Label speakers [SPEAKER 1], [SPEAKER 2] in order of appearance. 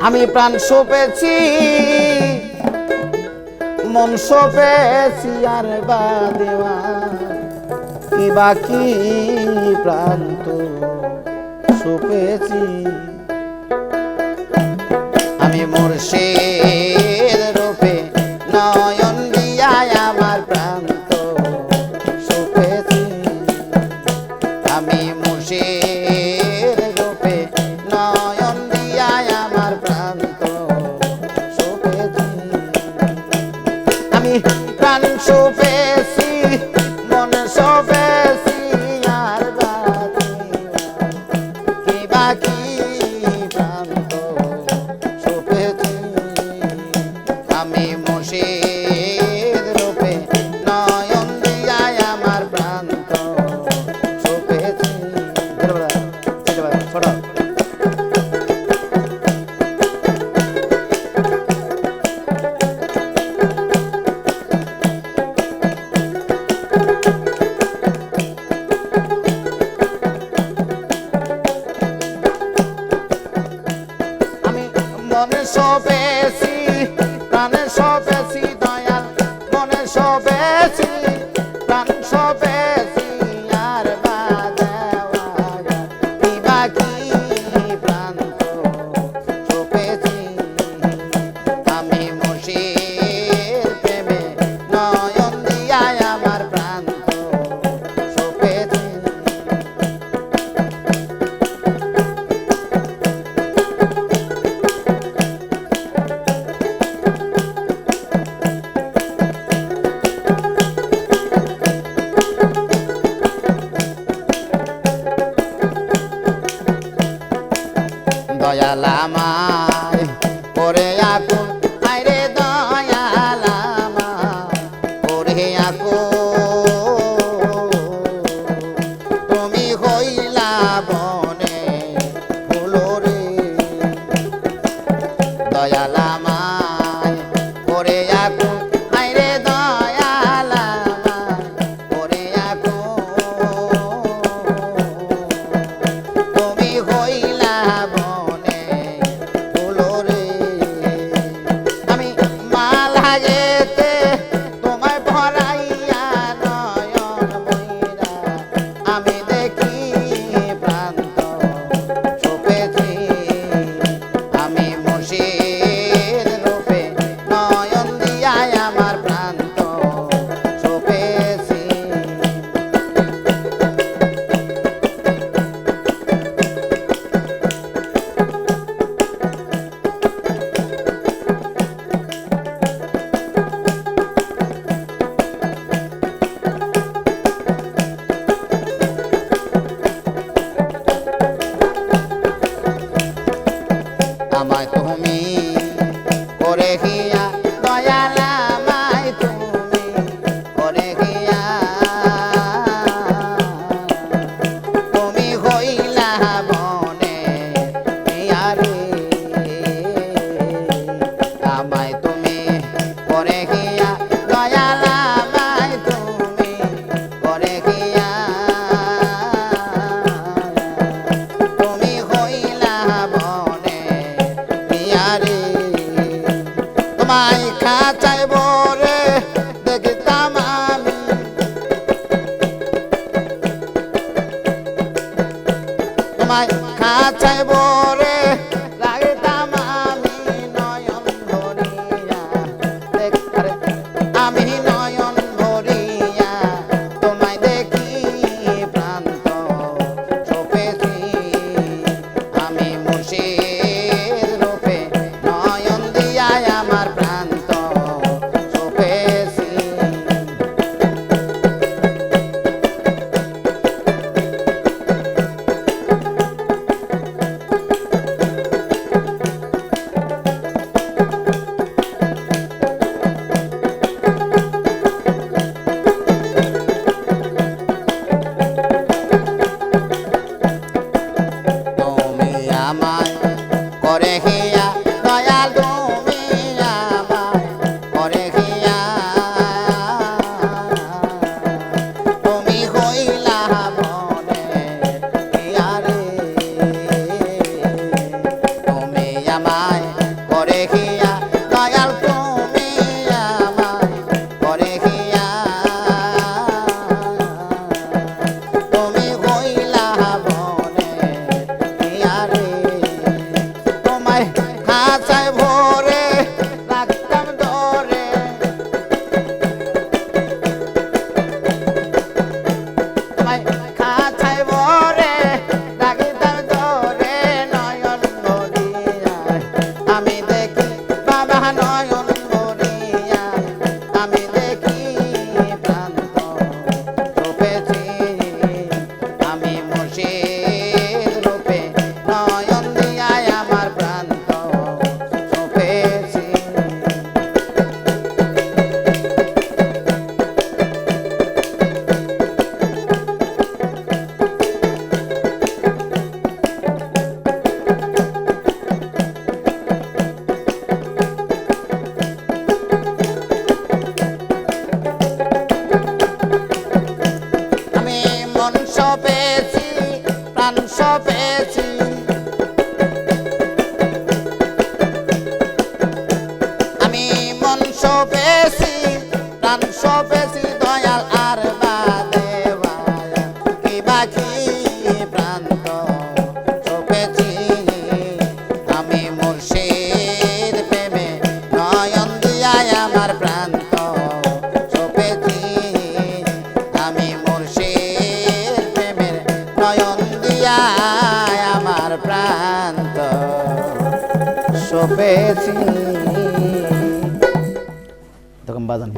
[SPEAKER 1] আমি প্রাণ সপেছি মন সপেছি আর বা দেওয়া কি বাকি প্রান্ত সপেছি? আমি মোর Ah. bye নয়ন দিয়া আমার প্রান্ত। সপেছি তখন বাজান